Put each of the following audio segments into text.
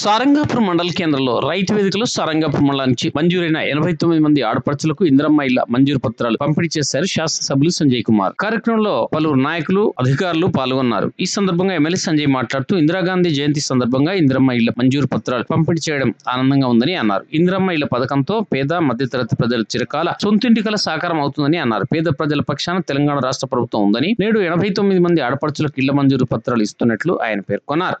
సారంగాపురం మండల కేంద్రంలో రైతు వేదికలో సారంగాపురం మండలానికి మంజూరైన ఎనభై తొమ్మిది మంది ఆడపడుచులకు ఇంద్రమ్మ ఇళ్ళ మంజూరు పత్రాలు పంపిణీ చేశారు శాసనసభ్యులు సంజయ్ కుమార్. కార్యక్రమంలో పలువురు నాయకులు అధికారులు పాల్గొన్నారు. ఈ సందర్భంగా ఎమ్మెల్యే సంజయ్ మాట్లాడుతూ ఇందిరాగాంధీ జయంతి సందర్భంగా ఇంద్రమ్మ ఇళ్ళ మంజూరు పత్రాలు పంపిణీ చేయడం ఆనందంగా ఉందని అన్నారు. ఇంద్రమ్మ ఇళ్ళ పథకంతో పేద మధ్యతరగతి ప్రజల చిరకాల సొంతింటి కల సాకారం అవుతుందని అన్నారు. పేద ప్రజల పక్షాన తెలంగాణ రాష్ట్ర ప్రభుత్వం ఉందని నేడు ఎనభై తొమ్మిది మంది ఆడపడుచులకు ఇళ్ళ మంజూరు పత్రాలు ఇస్తున్నట్లు ఆయన పేర్కొన్నారు.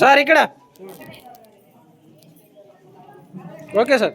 సార్ ఇక్కడ. Okay sir.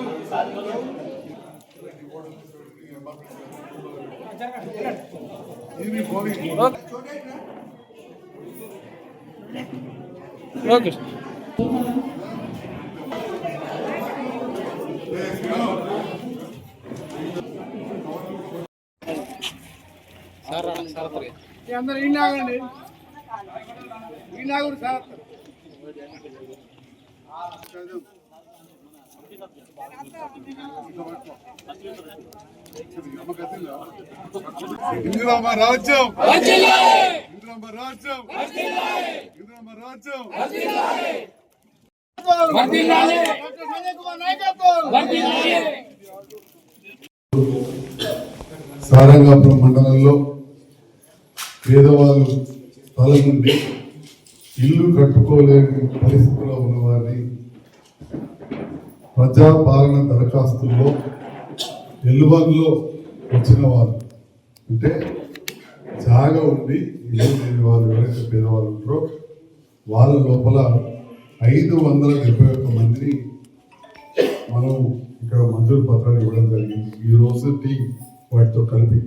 Okay sir. ఇక్కడ ఓకే సార్ అందరూ ఈనాగండి ఈనాగుడు సార్ ఇందిరామ రాజ్యం. ఇందిరామ రాజ్యం. ఇందిరామ రాజ్యం సారంగాపురం మండలంలో పేదవాళ్ళు స్థలం నుండి ఇల్లు కట్టుకోలేని పరిస్థితిలో ఉన్నవారిని ప్రజాపాలన దరఖాస్తుల్లో ఎల్లుబాగులో వచ్చిన వారు అంటే జాగా ఉండి ఇల్లు లేని వాళ్ళు ఎవరైతే పేదవాళ్ళు ఉంటారో వాళ్ళ లోపల ఐదు వందల డెబ్బై ఒక్క మందిని మనం ఇక్కడ మంజూరు పత్రాలు ఇవ్వడం జరిగింది. ఈ రోజు టీ వాటితో కలిపి.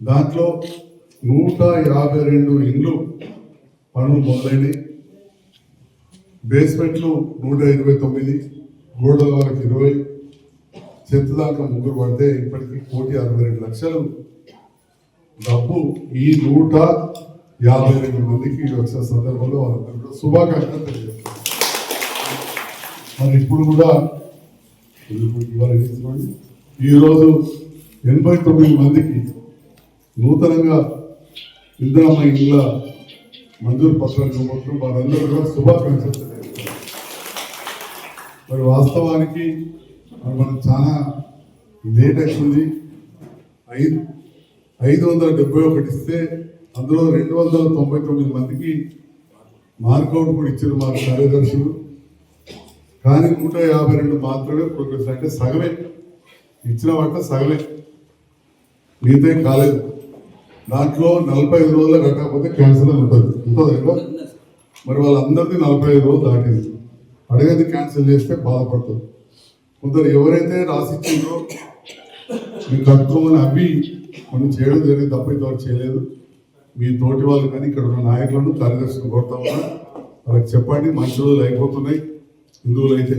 దాంట్లో నూట యాభై రెండు ఇండ్లు పనులు మొదలైనవి బేస్మెంట్లు నూట ఇరవై తొమ్మిది. మూడో వారికి ఇరవై చెత్త దాకా ముగ్గురు పడితే ఇప్పటికీ కోటి అరవై రెండు లక్షలు. డబ్బు ఈ నూట యాభై రెండు మందికి వచ్చిన సందర్భంలో వాళ్ళందరూ కూడా శుభాకాంక్షలు తెలియజేస్తారు మరి ఇప్పుడు కూడా ఈరోజు ఎనభై తొమ్మిది మందికి నూతనంగా ఇందిరామ్మ ఇళ్ళ మంజూరు పత్రాలు ఇవ్వబోతున్నాం. వారందరూ కూడా శుభాకాంక్షలు తెలియజేస్తున్నారు. మరి వాస్తవానికి మరి మనం చాలా లేట్ అవుతుంది. ఐదు ఐదు వందల డెబ్బై ఒకటి ఇస్తే అందులో రెండు వందల తొంభై తొమ్మిది మందికి మార్కౌట్ కూడా ఇచ్చారు మా కార్యదర్శులు. కానీ నూట యాభై రెండు మాత్రమే ప్రోగ్రెస్ అంటే సగమే. ఇచ్చిన వాట సగమే. మిగతా కాలేదు. దాంట్లో నలభై ఐదు రోజులు కట్టకపోతే క్యాన్సిల్ ఉంటుంది. ఉంటుంది మరి వాళ్ళందరిది నలభై ఐదు రోజులు దాటింది. అడిగేది క్యాన్సిల్ చేస్తే బాధపడుతుంది కొందరు ఎవరైతే రాసిచ్చిందో మీరు కట్టుకోమని అవి మనం చేయడం జరిగింది తప్ప ఇంతవరకు చేయలేదు. మీ తోటి వాళ్ళు కానీ ఇక్కడ ఉన్న నాయకులను కార్యదర్శులు కొడతా ఉన్నా వాళ్ళకి చెప్పండి మంచి రోజులు అయిపోతున్నాయి. హిందువులు అయితే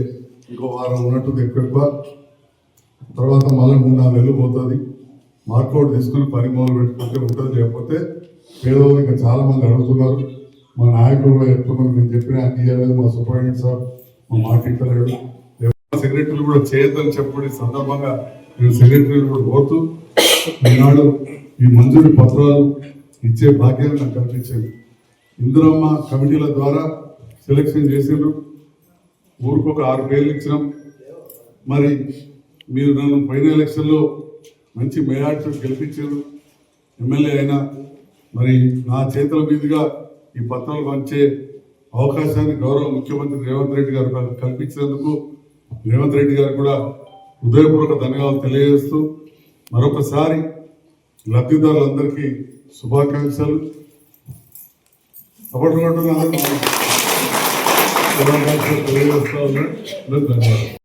ఇంకో వారం ఉన్నట్టు ఎక్కువ తర్వాత మళ్ళీ మూడు నాలుగు నెలలు పోతుంది. మార్కౌట్ తీసుకుని పని మొదలు పెట్టుకుంటే ఉంటుంది లేకపోతే పేదవాళ్ళు ఇంకా చాలామంది అడుగుతున్నారు. మా నాయకులు కూడా నేను చెప్పిన అన్ని చేయలేదు మా సూపరింటెండెంట్ సార్. మా మాట సెక్రటరీలు కూడా చేయొద్దని చెప్పి సందర్భంగా నేను సెక్రటరీలు కూడా కోరుతూ ఈనాడు ఈ మంజూరు పత్రాలు ఇచ్చే భాగ్యాన్ని నాకు కల్పించారు. ఇందిరమ్మ కమిటీల ద్వారా సెలెక్షన్ చేసిండ్రు. ఊరికి ఒక ఆరు పేర్లు ఇచ్చినాం. మరి మీరు నన్ను పైన ఎలక్షన్లో మంచి మేయార్టీ గెలిపించారు. ఎమ్మెల్యే అయినా మరి నా చేతుల మీదుగా ఈ పత్రాలు పంచే అవకాశాన్ని గౌరవ ముఖ్యమంత్రి రేవంత్ రెడ్డి గారు కల్పించినందుకు రేవంత్ రెడ్డి గారు కూడా హృదయపూర్వక ధన్యవాదాలు తెలియజేస్తూ మరొకసారి లబ్ధిదారులందరికీ శుభాకాంక్షలు. అప్పటి తెలియజేస్తా ఉన్నాను. ధన్యవాదాలు.